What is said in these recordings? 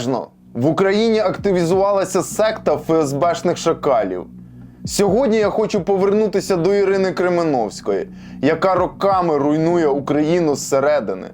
Обережно! В Україні активізувалася секта ФСБшних шакалів. Сьогодні я хочу повернутися до Ірини Кременовської, яка роками руйнує Україну зсередини.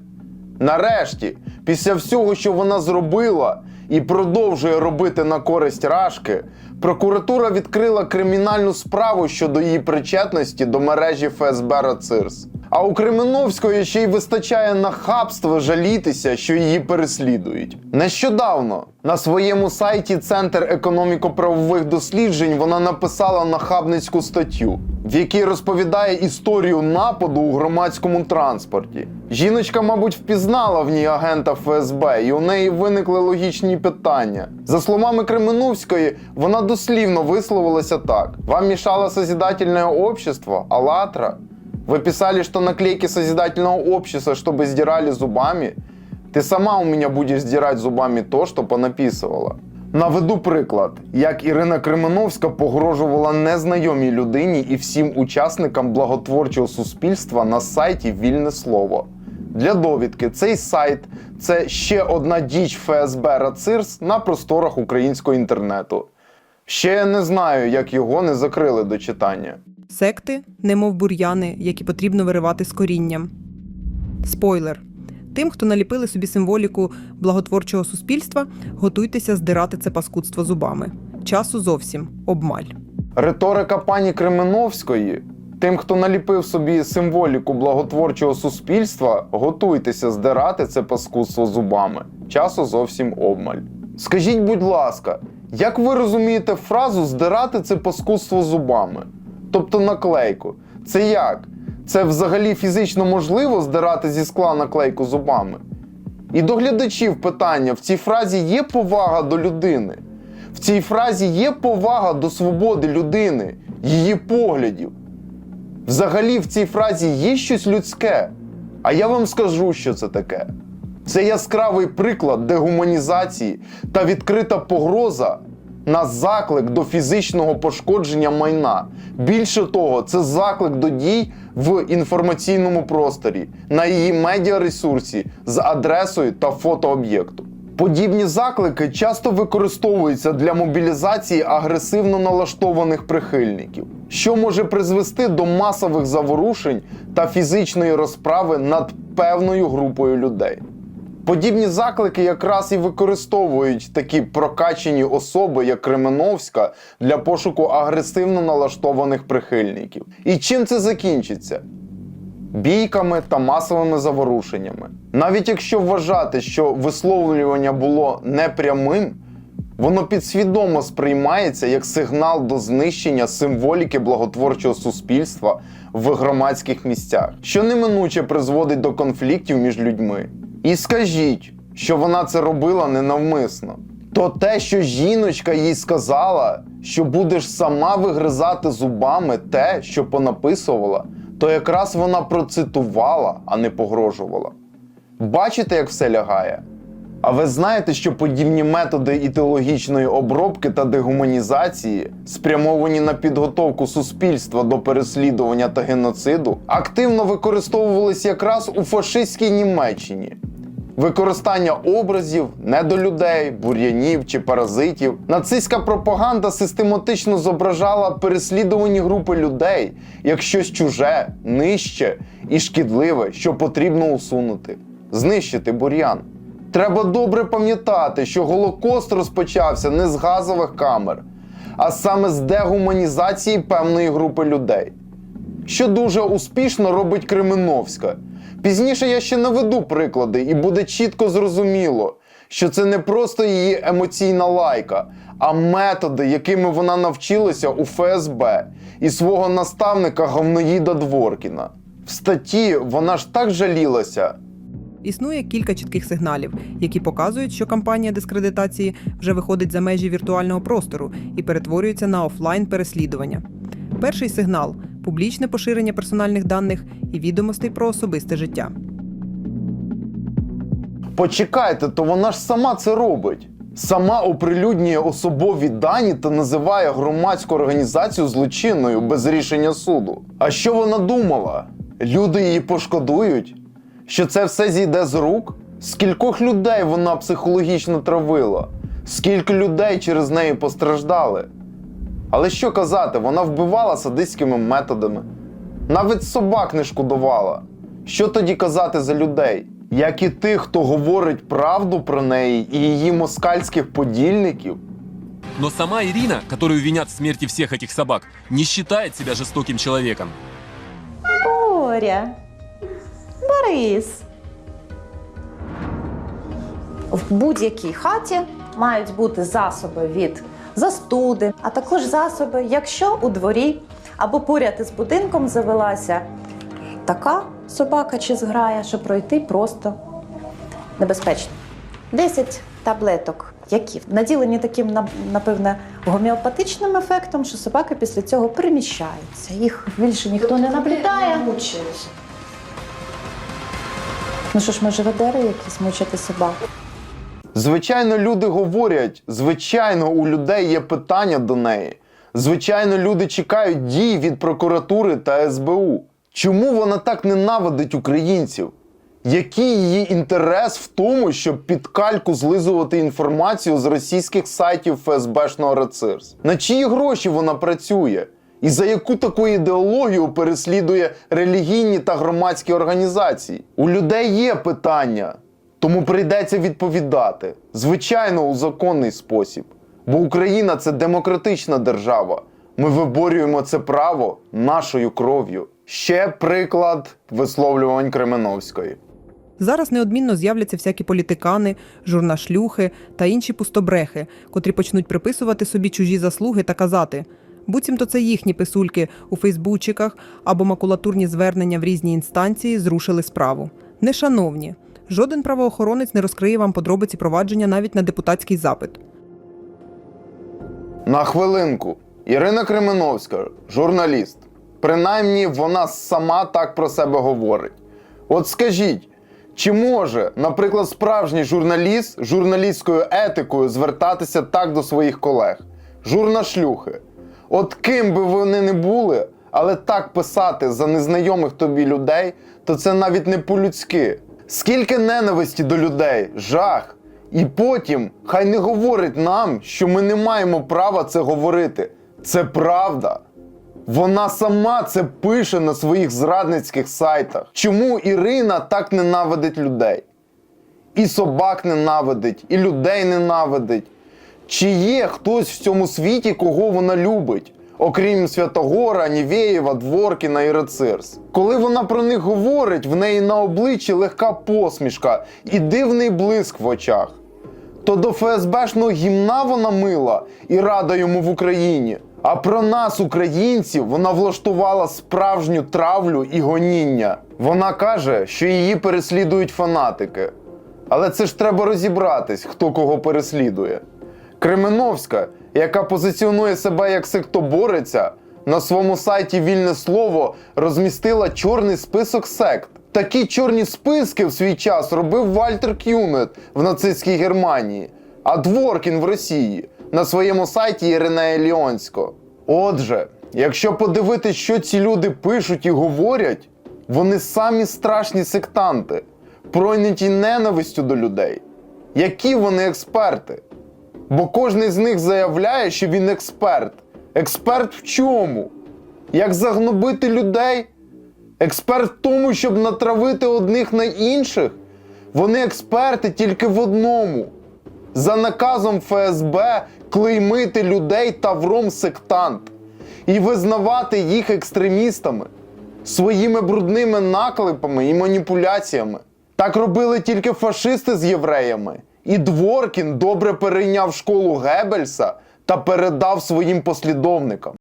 Нарешті, після всього, що вона зробила і продовжує робити на користь Рашки, прокуратура відкрила кримінальну справу щодо її причетності до мережі ФСБ РАЦИРС. А у Кременовської ще й вистачає нахабства жалітися, що її переслідують. Нещодавно на своєму сайті Центр економіко-правових досліджень вона написала нахабницьку статтю, в якій розповідає історію нападу у громадському транспорті. Жіночка, мабуть, впізнала в ній агента ФСБ, і у неї виникли логічні питання. За словами Кременовської, вона дослівно висловилася так: вам мішало созидательне общество, АЛЛАТРА. Вы писали, что наклейки созидательного общества, чтобы сдирали зубами. Ти сама у мене будеш здирати зубами то, що понаписувала. Наведу приклад, як Ірина Кременовська погрожувала незнайомій людині і всім учасникам благотворчого суспільства на сайті Вільне Слово. Для довідки, цей сайт це ще одна діч ФСБ Рацирс на просторах українського інтернету. Ще я не знаю, як його не закрили до читання. Секти, немов бур'яни, які потрібно виривати з корінням. Спойлер. Тим, хто наліпили собі символіку благотворчого суспільства, готуйтеся здирати це паскудство зубами. Часу зовсім обмаль. Риторика пані Кременовської. Тим, хто наліпив собі символіку благотворчого суспільства, готуйтеся здирати це паскудство зубами. Часу зовсім обмаль. Скажіть, будь ласка, як ви розумієте фразу здирати це паскудство зубами? Тобто наклейку. Це як? Це взагалі фізично можливо здирати зі скла наклейку зубами? І до глядачів питання: в цій фразі є повага до людини? В цій фразі є повага до свободи людини, її поглядів. Взагалі в цій фразі є щось людське. А я вам скажу, що це таке. Це яскравий приклад дегуманізації та відкрита погроза на заклик до фізичного пошкодження майна. Більше того, це заклик до дій в інформаційному просторі на її медіаресурсі з адресою та фотооб'єкту. Подібні заклики часто використовуються для мобілізації агресивно налаштованих прихильників, що може призвести до масових заворушень та фізичної розправи над певною групою людей. Подібні заклики якраз і використовують такі прокачені особи, як Кременовська, для пошуку агресивно налаштованих прихильників. І чим це закінчиться? бійками та масовими заворушеннями. Навіть якщо вважати, що висловлювання було непрямим, воно підсвідомо сприймається як сигнал до знищення символіки благотворчого суспільства в громадських місцях, що неминуче призводить до конфліктів між людьми. І скажіть, що вона це робила ненавмисно. То те, що жіночка їй сказала, що будеш сама вигризати зубами те, що понаписувала, то якраз вона процитувала, а не погрожувала. Бачите, як все лягає? А ви знаєте, що подібні методи ідеологічної обробки та дегуманізації, спрямовані на підготовку суспільства до переслідування та геноциду, активно використовувались якраз у фашистській Німеччині. Використання образів, недолюдей, бур'янів чи паразитів. Нацистська пропаганда систематично зображала переслідувані групи людей як щось чуже, нижче і шкідливе, що потрібно усунути, знищити бур'ян. Треба добре пам'ятати, що Голокост розпочався не з газових камер, а саме з дегуманізації певної групи людей що дуже успішно робить Кременовська. Пізніше я ще наведу приклади, і буде чітко зрозуміло, що це не просто її емоційна лайка, а методи, якими вона навчилася у ФСБ і свого наставника Говноїда Дворкіна. В статті вона ж так жалілася. Існує кілька чітких сигналів, які показують, що кампанія дискредитації вже виходить за межі віртуального простору і перетворюється на офлайн переслідування. Перший сигнал публічне поширення персональних даних і відомостей про особисте життя. Почекайте, то вона ж сама це робить. Сама оприлюднює особові дані та називає громадську організацію злочинною без рішення суду. А що вона думала? Люди її пошкодують? Що це все зійде з рук? Скількох людей вона психологічно травила? Скільки людей через неї постраждали? Але що казати, вона вбивала садистськими методами. Навіть собак не шкодувала. Що тоді казати за людей? Як і тих, хто говорить правду про неї і її москальських подільників? Но сама Ирина, которую винят в смерти всех этих собак, не считает себя жестоким человеком. Боря. Борис. В будь-якій хаті мають бути засоби від застуди, а також засоби, якщо у дворі або поряд із будинком завелася така собака чи зграя, що пройти просто небезпечно. 10 таблеток, які наділені таким, нап- напевне, гомеопатичним ефектом, що собаки після цього переміщаються. Їх більше ніхто не наблюдає. Ну що ж, ми живодери якісь мучити собак. Звичайно, люди говорять, звичайно, у людей є питання до неї. Звичайно, люди чекають дій від прокуратури та СБУ. Чому вона так ненавидить українців? Який її інтерес в тому, щоб під кальку злизувати інформацію з російських сайтів ФСБшного РЕЦИРС? На чиї гроші вона працює? І за яку таку ідеологію переслідує релігійні та громадські організації? У людей є питання, тому прийдеться відповідати. Звичайно, у законний спосіб. Бо Україна це демократична держава. Ми виборюємо це право нашою кров'ю. Ще приклад висловлювань Кременовської. Зараз неодмінно з'являться всякі політикани, журнашлюхи та інші пустобрехи, котрі почнуть приписувати собі чужі заслуги та казати. Буцімто це їхні писульки у Фейсбучиках або макулатурні звернення в різні інстанції зрушили справу. Нешановні, жоден правоохоронець не розкриє вам подробиці провадження навіть на депутатський запит. На хвилинку. Ірина Кременовська, журналіст. Принаймні, вона сама так про себе говорить. От скажіть, чи може, наприклад, справжній журналіст з журналістською етикою звертатися так до своїх колег? Журнашлюхи. От ким би вони не були, але так писати за незнайомих тобі людей, то це навіть не по-людськи. Скільки ненависті до людей, жах. І потім хай не говорить нам, що ми не маємо права це говорити. Це правда. Вона сама це пише на своїх зрадницьких сайтах. Чому Ірина так ненавидить людей? І собак ненавидить, і людей ненавидить. Чи є хтось в цьому світі, кого вона любить? Окрім Святогора, Нівєєва, Дворкіна і Рецирс. Коли вона про них говорить, в неї на обличчі легка посмішка і дивний блиск в очах. То до ФСБшного гімна вона мила і рада йому в Україні. А про нас, українців, вона влаштувала справжню травлю і гоніння. Вона каже, що її переслідують фанатики. Але це ж треба розібратись, хто кого переслідує. Кременовська, яка позиціонує себе як сектобореться, на своєму сайті Вільне слово розмістила чорний список сект. Такі чорні списки в свій час робив Вальтер Кюнет в нацистській Германії, а Дворкін в Росії на своєму сайті Іринея Ліонського. Отже, якщо подивитись, що ці люди пишуть і говорять, вони самі страшні сектанти, пройняті ненавистю до людей. Які вони експерти? Бо кожен з них заявляє, що він експерт. Експерт в чому? Як загнобити людей? Експерт в тому, щоб натравити одних на інших? Вони експерти тільки в одному. За наказом ФСБ клеймити людей тавром сектант і визнавати їх екстремістами своїми брудними наклепами і маніпуляціями. Так робили тільки фашисти з євреями. І Дворкін добре перейняв школу Геббельса та передав своїм послідовникам.